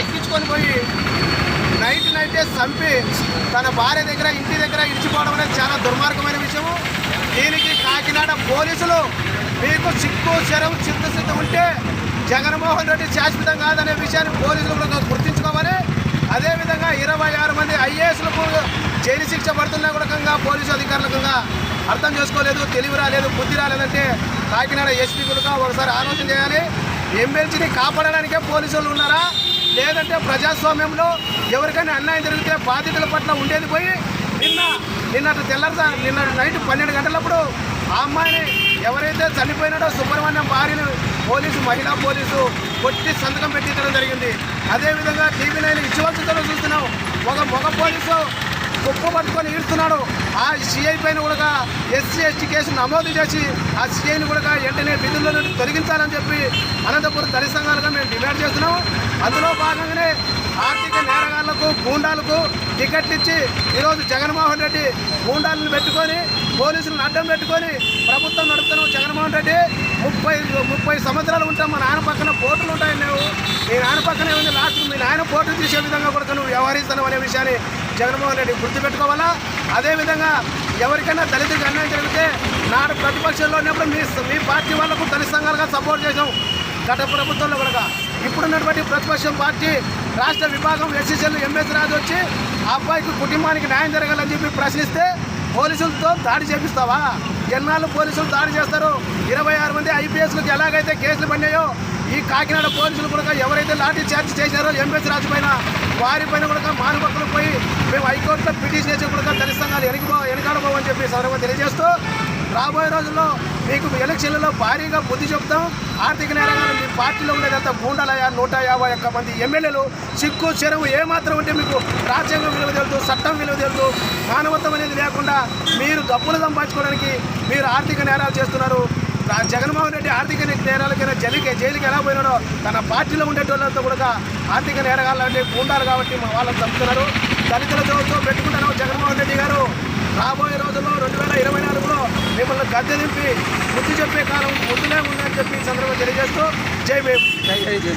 ఎక్కించుకొని పోయి night night చంపి తన భార్య దగ్గర ఇంటి దగ్గర ఇడిచిపోవడం అనేది చాలా దుర్మార్గమైన విషయము. దీనికి కాకినాడ పోలీసులు మీకు సిక్కు చెరవు చిత్తశుద్ధి ఉంటే జగన్మోహన్ రెడ్డి శాశ్వతం కాదనే విషయాన్ని పోలీసులు కూడా గుర్తించుకోవాలి. అదేవిధంగా ఇరవై ఆరు మంది ఐఏఎస్లకు జైలు శిక్ష పడుతున్నా కూడా పోలీసు అధికారులకు అర్థం చేసుకోలేదు తెలివి రాలేదు బుద్ధి రాలేదంటే కాకినాడ ఎస్పీ కూడా ఒకసారి ఆలోచన చేయాలి. ఎమ్మెల్సీని కాపాడడానికే పోలీసులు ఉన్నారా? లేదంటే ప్రజాస్వామ్యంలో ఎవరికైనా అన్యాయం జరిగితే బాధితుల పట్ల ఉండేది పోయి నిన్న నిన్నటి తెల్లవారుజా నిన్న నైట్ పన్నెండు గంటలప్పుడు ఆ అమ్మాయిని ఎవరైతే చనిపోయినాడో సుబ్రహ్మణ్యం భార్యను పోలీసు మహిళా పోలీసు కొట్టి సంతకం పెట్టించడం జరిగింది. అదేవిధంగా టీవీ నైన్ ఇచ్చివలసిందో చూస్తున్నాం. ఒక మగ పోలీసు కుప్పు పట్టుకొని ఈడుతున్నాడు. ఆ సిఐ పైన కూడా ఎస్సీ ఎస్టీ కేసు నమోదు చేసి ఆ సిఐని కూడా వెంటనే విధుల్లో నుండి తొలగించాలని చెప్పి అనంతపురం దళిత సంఘాలుగా మేము డిమాండ్ చేస్తున్నాం. అందులో భాగంగానే ఆర్థిక నేరగాళ్ళకు గూండాలకు టికెట్లు ఇచ్చి ఈరోజు జగన్మోహన్ రెడ్డి గూండాలను పెట్టుకొని పోలీసులను అడ్డం పెట్టుకొని ప్రభుత్వం నడుపుతున్నాం జగన్మోహన్ రెడ్డి ముప్పై ముప్పై సంవత్సరాలు ఉంటాం మా నాన్న పక్కన పోర్టులు ఉంటాయి లేవు. మీ నాన్న పక్కనే ఉంది లాస్ట్ మీ నాయన పోర్టు తీసే విధంగా కూడా నువ్వు వ్యవహరిస్తాను అనే విషయాన్ని జగన్మోహన్ రెడ్డి గుర్తుపెట్టుకోవాలా? అదేవిధంగా ఎవరికైనా దళితులకు అన్యాయం జరిగితే నాడు ప్రతిపక్షంలో ఉన్నప్పుడు మీ మీ పార్టీ వాళ్ళకు దళిత సంఘాలుగా సపోర్ట్ చేసాం గత ప్రభుత్వంలో కూడా. ఇప్పుడున్నటువంటి ప్రతిపక్షం పార్టీ రాష్ట్ర విభాగం ఎస్సీసీలు ఎంఎస్ రాజు వచ్చి అబ్బాయికి కుటుంబానికి న్యాయం జరగాలని చెప్పి ప్రశ్నిస్తే పోలీసులతో దాడి చేపిస్తావా? ఎన్నాళ్ళు పోలీసులు దాడి చేస్తారు? ఇరవై ఆరు మంది ఐపీఎస్లకు ఎలాగైతే కేసులు పడినాయో ఈ కాకినాడ పోలీసులు కూడా ఎవరైతే లాఠీ చార్జ్ చేశారో ఎంపీఎస్ రాజు పైన వారిపైన కూడా మానవకులు పోయి మేము హైకోర్టులో పిటిషన్ చేసి కూడా దళిత సంఘాలు వెనకపో వెనకాడబోమని చెప్పి సందర్భంగా తెలియజేస్తూ రాబోయే రోజుల్లో మీకు ఎలక్షన్లలో భారీగా బుద్ధి చెప్తాం ఆర్థిక నేరగాలు మీ పార్టీలో ఉండేదంతా గూండాలయ నూట యాభై ఒక్క మంది ఎమ్మెల్యేలు చిక్కు చెరువు ఏమాత్రం ఉంటే మీకు రాజ్యాంగం విలువ తెలుసు చట్టం విలువ తెలుసు మానవత్వం అనేది లేకుండా మీరు డబ్బులు సంపాదించుకోవడానికి మీరు ఆర్థిక నేరాలు చేస్తున్నారు. జగన్మోహన్ రెడ్డి ఆర్థిక నేరాలకైనా జైలుకి జైలుకి ఎలా పోయినాడో తన పార్టీలో ఉండేటోళ్ళంతా కూడా ఆర్థిక నేరగాళ్ళు అంటే గుండాలు కాబట్టి మా వాళ్ళని చంపుతున్నారు దళితుల పెట్టుకుంటారు పెట్టుకుంటున్నాం జగన్మోహన్ రెడ్డి గారు రాబోయే రోజుల్లో రెండు వేల ఇరవై నాలుగులో అద్దె దింపి ముద్దు చెప్పే కాలం ముద్దులే ఉందని చెప్పి ఈ సందర్భంగా తెలియజేస్తూ జై భీమ్. జై జై జై